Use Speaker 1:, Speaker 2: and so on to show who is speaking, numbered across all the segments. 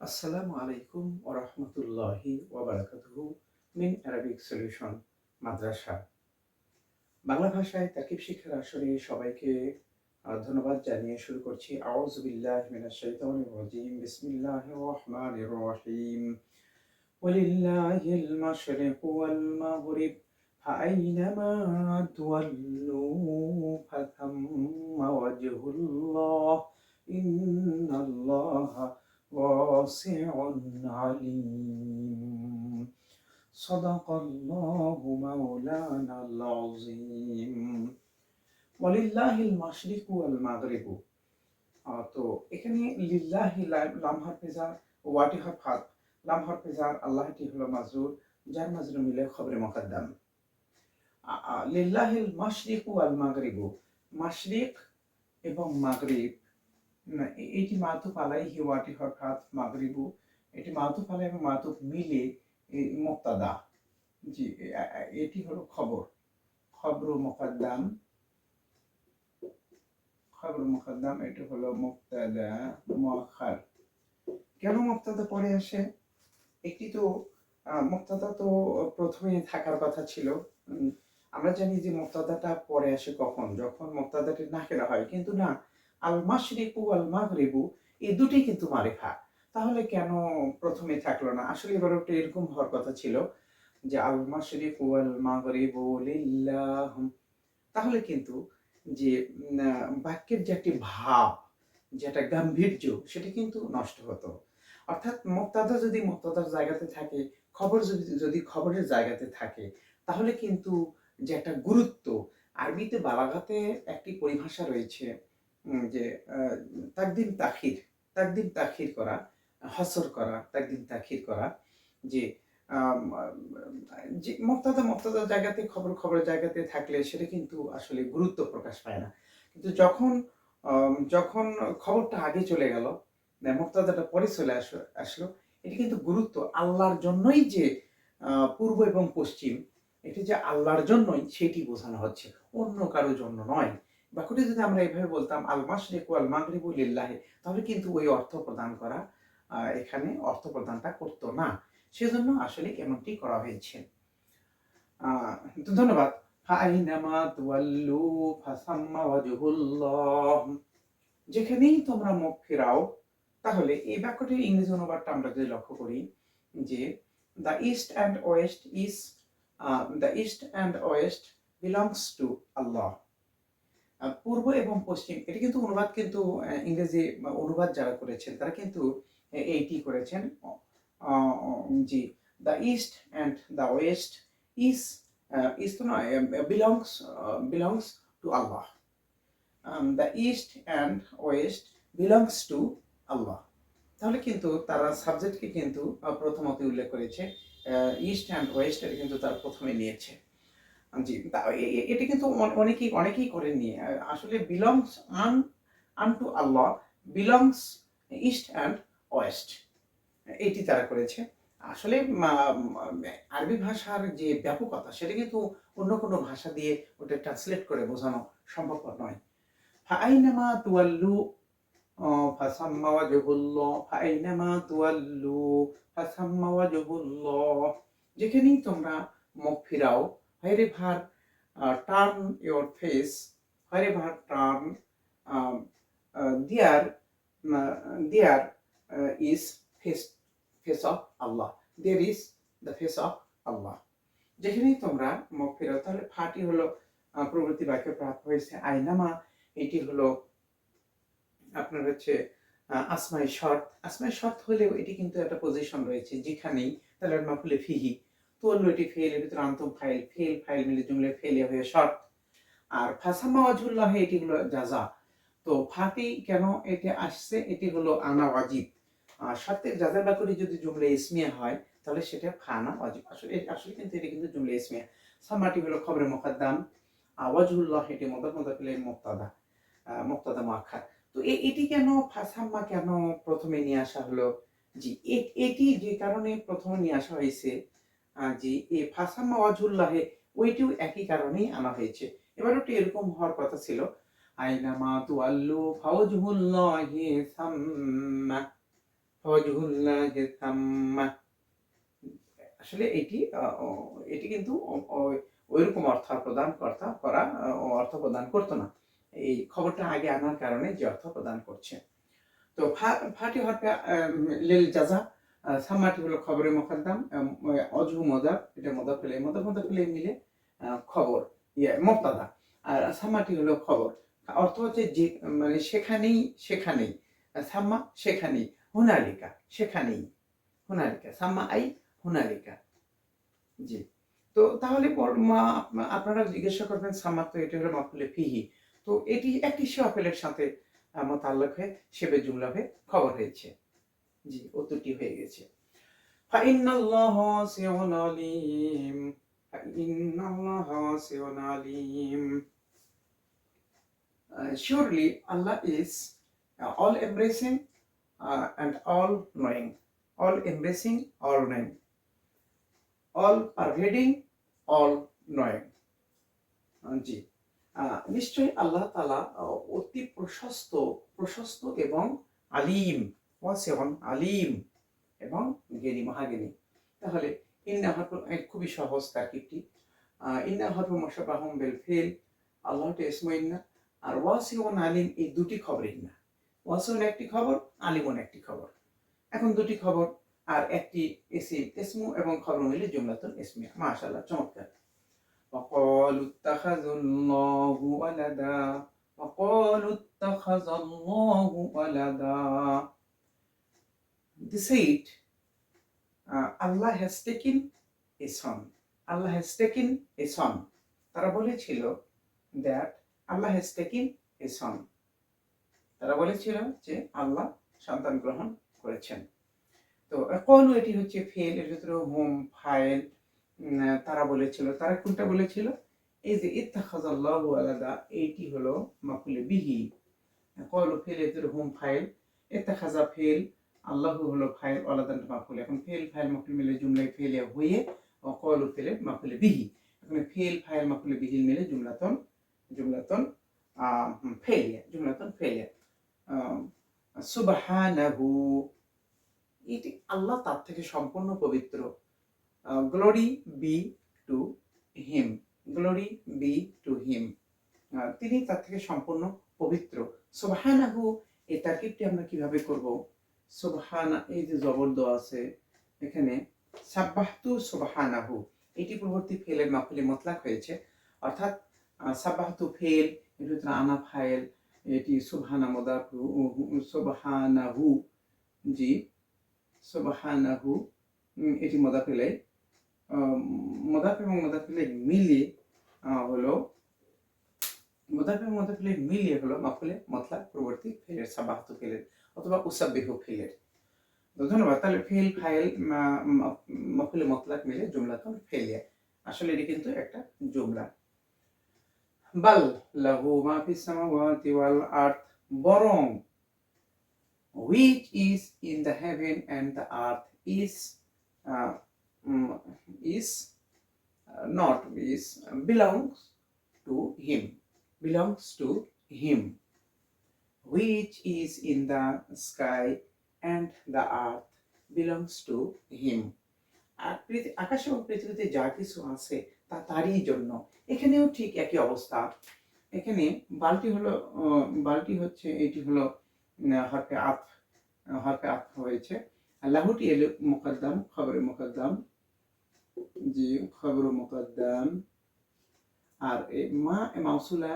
Speaker 1: আসসালামু আলাইকুম ওরহমতুল্লাহি ওবরাকাতুহু মিন অ্যারাবিক সলিউশন মাদ্রাসা বাংলা ভাষায় তাকিব শিক্ষার আসরে সবাইকে আহ, ধন্যবাদ জানিয়ে শুরু করছি আউযু বিল্লাহি মিনাশ শাইতানির রাজিম বিসমিল্লাহির রহমানির রহিম ওয়ালিল্লাহিল মাশরিকু ওয়াল মাগরিব فأينما تولوا فثم وجه الله إن الله واسع عليم صدق الله مولانا العظيم ولله المشرق والمغرب আহ, তো এখানে লিল্লাহি লা- লাম হাফিজার ওয়াটি হাফাত লাম হাফিজার আল্লাহটি হলো মাজরুর যার মাজরুর মিলে খবরে মুকদ্দাম আ- আ, লিল্লাহিল মাশরিক ওয়াল মাগরিব মাশরিক এবং মাগরিব না, এ- এইটি মাতুফ আলাইহি ওয়াটি হরফাত মাগরিবু। এটি মাতুফ আলাই এবং মাতুফ মিলে মুক্তাদা। জি এটি হলো খবর। খবর মুকদ্দাম। খবর মুকদ্দাম এটি হলো মুক্তাদা মুআখার কেন মুক্তাদা পরে আসে? একটি তো মুক্তাদা তো প্রথমে থাকার কথা ছিল। আমরা জানি যে মুক্তাদাটা পরে আসে কখন? যখন মুক্তাদাটি নাকেরা হয়। কিন্তু না আল মাশরিকু আল মাগরিবু এই দুটি কিন্তু মারিফা। তাহলে কেন প্রথমে থাকল না? আসলে এবার ওটা এরকম হওয়ার কথা ছিল যে আল মাশরিকু আল মাগরিবু লিল্লাহ তাহলে কিন্তু যে বাক্যের যে একটি ভাব, যে একটা গাম্ভীর্য, সেটা কিন্তু নষ্ট হতো। অর্থাৎ মুক্তাদা যদি মুক্তাদার জায়গাতে থাকে, খবর যদি যদি খবরের জায়গাতে থাকে, তাহলে কিন্তু যে একটা গুরুত্ব, আরবিতে বালাঘাতে একটি পরিভাষা রয়েছে যে তাকদিম তাখির তাকদিম তাখির করা, হসর করা, তাকদিম তাখির করা, যে যে মুক্তাদা জায়গাতে, খবর, খবরের জায়গাতে থাকলে সেটা কিন্তু আসলে গুরুত্ব প্রকাশ পায় না। কিন্তু যখন যখন খবরটা আগে চলে গেল মুক্তাদাটা পরে চলে আসলো আসলো, এটি কিন্তু গুরুত্ব আল্লাহর জন্যই যে পূর্ব এবং পশ্চিম, এটি যে আল্লাহর জন্যই সেটি বোঝানো হচ্ছে, অন্য কারোর জন্য নয়। বাক্যটি যদি আমরা এভাবে বলতাম, আল মাশরিক ওয়াল মাগরিবু লিল্লাহি তাহলে কিন্তু ওই অর্থ প্রদান করা এখানে অর্থ প্রদানটা করতো না। সেজন্য আসলে এমনটি করা হয়েছে। ধন্যবাদ। ফাইনামা তুয়াল্লু ফাসাম্মা ওয়াজহুল্লাহ। যেখানেই তোমরা মুখ ফেরাও, তাহলে এই বাক্যটির ইংরেজি অনুবাদটা আমরা যদি লক্ষ্য করি যে, the east and west is the east and west belongs to Allah. পূর্ব এবং পশ্চিম, এটি কিন্তু অনুবাদ কিন্তু ইংরেজি অনুবাদ যারা করেছেন, তারা কিন্তু এইটি করেছেন জি, the east and the west is is তো নয় belongs belongs to Allah. The east and west belongs to Allah. তাহলে কিন্তু তারা সাবজেক্টকে কিন্তু প্রথমত উল্লেখ করেছে ইস্ট অ্যান্ড ওয়েস্ট, এটা কিন্তু তারা প্রথমে নিয়েছে। জি এটা কিন্তু অনেকেই অনেকেই করেননি আসলে বিলংস আন আন to Allah belongs east and west এটি তারা করেছে। আসলে আরবি ভাষার যে ব্যাপকতা, সেটা কিন্তু অন্য কোনো ভাষা দিয়ে ওটা ট্রান্সলেট করে বোঝানো সম্ভবপর নয়। ফাআইনামা তুয়াল্লু ফাসাম্মা ওয়াজহুল্লাহ ফাআইনামা তুয়াল্লু, ফাসাম্মা ওয়াজহুল্লাহ, যেখানেই তোমরা মুখ ফিরাও wherever uh, turn your face wherever turn um, uh, there uh, there uh, is face face of Allah. There is the face of Allah. যেখানেই তোমরা মুখ ফেরাও তাহলে ফাটি হলো প্রবৃত্তি বাক্যে প্রাপ্ত হয়েছে। আইনামা এটি হলো আপনার হচ্ছে আসমাই শর্ত। আসমাই শর্ত হলেও এটি কিন্তু একটা পজিশন রয়েছে যেখানেই তাহলে মাফুলে ফিহি। এটি ফেল এর ভিতরে আন্তম ফাইল ফেল ফাইল মিলে জুমলে ফেলে হয়ে শর্ত আর ফাসামা ওয়াজুল্লাহ এটি হলো জাজা। তো ফাটি কেন এটি আসছে? এটি হলো আনা ওয়াজিব। আর সত্যের জাজার বাকরি যদি জুমলে ইসমিয়া হয়, তাহলে সেটা ফানা ওয়াজিব। আসলে আসলে কিন্তু এটি কিন্তু জুমলে ইসমিয়া। সামাটি হলো খবরে মোকাদ্দাম। আওয়াজুল্লাহ এটি মদর মদর ফেলে মুক্তাদা মুক্তাদা মাখার তো এটি কেন ফাসাম্মা কেন প্রথমে নিয়ে আসা হলো? জি এটি যে কারণে প্রথমে নিয়ে আসা হয়েছে জি এ ফাসাম্মা ওয়াজুল্লাহে ওইটিও একই কারণেই আনা হয়েছে। এবার ওটি এরকম হওয়ার কথা ছিল। আইনামা তুয়াল্লু ফাওজহুল্লাহি সাম্মা ওয়াজহুল্লাহি সাম্মা। আসলে এটি এটি কিন্তু ওইরকম অর্থ প্রদান কর্তা, করা অর্থ প্রদান করতো না। এই খবরটা আগে আনার কারণে যে অর্থ প্রদান করছে। তো ফাটি হরফে লিল জাজা হলো খবরের মোকাদ্দাম অজু মদা এটা মদা পেলে মদা মদা পেলে মিলে খবর ইয়ে মুক্তাদা। আর সাম্মাটি হলো খবর, অর্থ হচ্ছে যে মানে সেখানেই সেখানেই, সাম্মা সেখানেই, হুনালিকা সেখানেই, হুনালিকা, সাম্মা আই হুনালিকা। জি। তো তাহলে মা- আপনারা জিজ্ঞাসা করবেন, সাম্মা তো এটা হলো মাফুলে ফিহি। তো এটি একটি শিওয়াফেলের সাথে মোতাল্লাক হয়ে, সেবে জুমলা হয়ে খবর হয়েছে। জি ওতটি হয়ে গেছে। Surely Allah is all embracing and all knowing all embracing all knowing all pervading all knowing জি। নিশ্চয়ই আল্লাহ তালা অতি প্রশস্ত প্রশস্ত এবং আলিম। ওয়াসেওয়ান আলিম এবং জ্ঞানী মহাজ্ঞানী তাহলে ইন্না হরফ এর খুবই সহজ তারকিবটি ইন্না হরফ মশাবাহম বেল ফেল আল্লাহ ইসমা ইন্না আর ওয়াসিওয়ান আলিম এই দুটি খবর ইন্না ওয়াসিওয়ান একটি খবর আলিমন একটি খবর এখন দুটি খবর আর একটি এসিম ইসমু এবং খবর মিলে জুমলাতুন ইসমিয়া মাশাআল্লাহ চমৎকার وقالوا اتخذ الله ولدا وقالوا اتخذ الله ولدا They said uh, Allah has taken a son. Allah has taken a son. তারা বলেছিল that Allah has taken a son. তারা বলেছিল যে আল্লাহ সন্তান গ্রহণ করেছেন। তো কোন এটি হচ্ছে ফেল এর ভিতরে হোম ফাইল তারা বলেছিল তারা কোনটা বলেছিল? এই যে ইত্তাখাজাল্লাহু আলাদা এইটি হলো মাকুলে বিহি। কলু ফেল এর ভিতরে হোম ফাইল ইত্তাখাজা ফেল আল্লাহ হলো ফাইল আলাদা মাকুল এখন ফেল, ফাইল মাকুল মিলে জুমলায় ফেলে হয়ে কলু ফেলে মাকুলে বিহি। এখন ফেল, ফাইল মাকুলে বিহি মিলে জুমলাতন জুমলাতন ফেলিয়া জুমলাতন ফেলিয়া সুবহানাহু। এটি আল্লাহ তার থেকে সম্পূর্ণ পবিত্র। Glory be to him glory be to him তিনি তার থেকে সম্পূর্ণ পবিত্র। সুবহানাহু এই তারকিবটি আমরা কীভাবে করব? সুবহানা, এই যে জবর আছে, এখানে সাব্বাহতু সুবহানাহু, এটি পূর্ববর্তী ফেলের মাফুলি মতলাক হয়েছে। অর্থাৎ সাব্বাহতু ফেল, এর ভিতরে আনা ফাইল, এটি সুবহানা মোদাফু সুবহানাহু, জি, সুবহানাহু এটি মোদাফিলে মোদাফ এবং মোদাফিলে মিলিয়ে হলো, মোদাফ এবং মোদাফিলে মিলিয়ে হলো মাফুলে মতলাক পূর্ববর্তী ফেলের সাবাহতু ফেলের। অথবা উসাব্বিহু ফেলের তো ধন্যবাদ। তাহলে ফেল ফাইল মা- মা- মতলাক মিলে জুমলাতুন ফেলিয়া আসলে এটি কিন্তু একটা জুমলা। বাল লাহু মা ফিস সামাওয়াতি ওয়াল আরদ বরং which is in the heaven and the earth is mm, is uh, not is belongs to him belongs to him which is in the sky and the earth belongs to him. আকাশ এবং পৃথিবীতে যা কিছু আছে তা তারই জন্য। এখানেও ঠিক একই অবস্থা। এখানে বালটি হলো বালটি হচ্ছে, এটি হলো হরফে আত হরফে আত হয়েছে। লাহুটি এলো মুকদ্দাম, খবরে মুকদ্দাম। জি, খবর মুকদ্দাম। আর মা মাউসুলা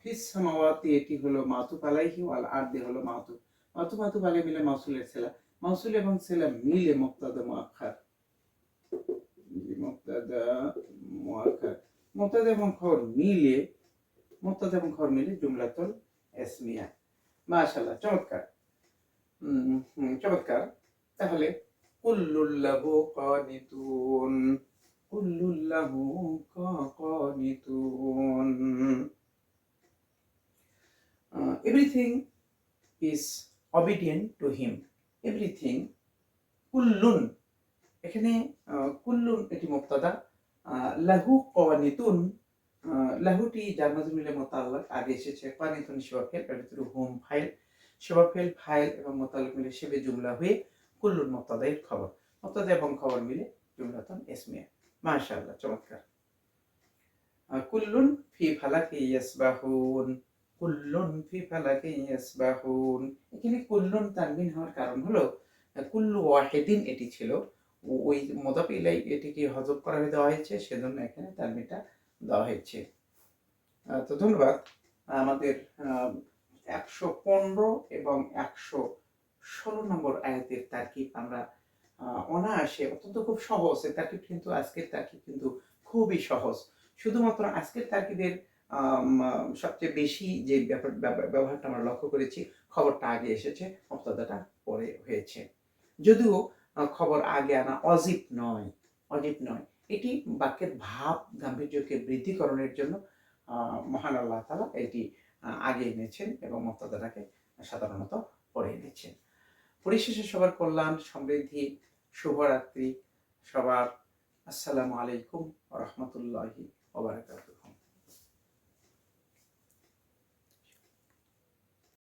Speaker 1: ফিস সামাওয়াতি, এটি হলো মাতুপ আলাইহি ওয়াল আরদি, হলো মাতুপ মাতুপ মাতুপ আলাই মিলে মাউসুলের সেলা মাউসুল এবং সেলা মিলে মুক্তাদা মুআখার মুক্তাদা মুআখার মুক্তাদা এবং খবর মিলে মুক্তাদা এবং খবর মিলে জুমলাতুল ইসমিয়া। মাশাআল্লাহ, চমৎকার। চমৎকার। তাহলে কুল্লুল্লাহু কানিতুন। কুল্লুল্লাহু কানিতুন। Everything is obedient to him. Everything কুল্লুন এখানে কুল্লুন এটি মুক্তাদা আহ, লাহু কানিতুন আহ, লাহুটি যার মাঝে মিলে মোতাল্লাক আগে এসেছে। কানিতুন শিওয়াফেল এর ভিতরে হোম ফাইল। সেবা ফেল ফাইল এবং মোতালেক মিলে শিবে জুমলা হয়ে কুল্লুন মুক্তাদায়ের খবর। মুক্তাদা এবং খবর মিলে জুমলাতন ইসমিয়া মাশাআল্লাহ চমৎকার। কুল্লুন ফি ফালাকি ইয়াসবাহুন। কুল্লুন ফি ফালাকি ইয়াসবাহুন। এখানে কুল্লুন তানবিন হওয়ার কারণ হলো, কুল্লু ওয়াহিদিন এটি ছিল। ওই মোদাফ ইলাই এটিকে হজব করা হয়ে দেওয়া হয়েছে, সেজন্য এখানে তানবিনটা দেওয়া হয়েছে। তো ধন্যবাদ। আমাদের একশো পনেরো এবং একশো ষোলো নম্বর আয়াতের তার্কিব আমরা অনায়াসে, অত্যন্ত খুব সহজ তার্কিব কিন্তু, আজকের তার্কিব কিন্তু খুবই সহজ। শুধুমাত্র আজকের তার্কিবের সবচেয়ে বেশি যে ব্যবহারটা আমরা লক্ষ্য করেছি, খবরটা আগে এসেছে মুক্তাদাটা পরে হয়েছে। যদিও খবর আগে আনা অজিব নয় অজিব নয়। এটি বাক্যের ভাব গাম্ভীর্যকে বৃদ্ধিকরণের জন্য মহান আল্লাহ তালা এটি আগে এনেছেন এবং মুক্তাদাটাকে সাধারণত পরে এনেছেন। পরিশেষে সবার কল্যাণ, সমৃদ্ধি, শুভরাত্রি, সবার আসসালামু আলাইকুম রহমতুল্লাহি ওবরাকাতুহ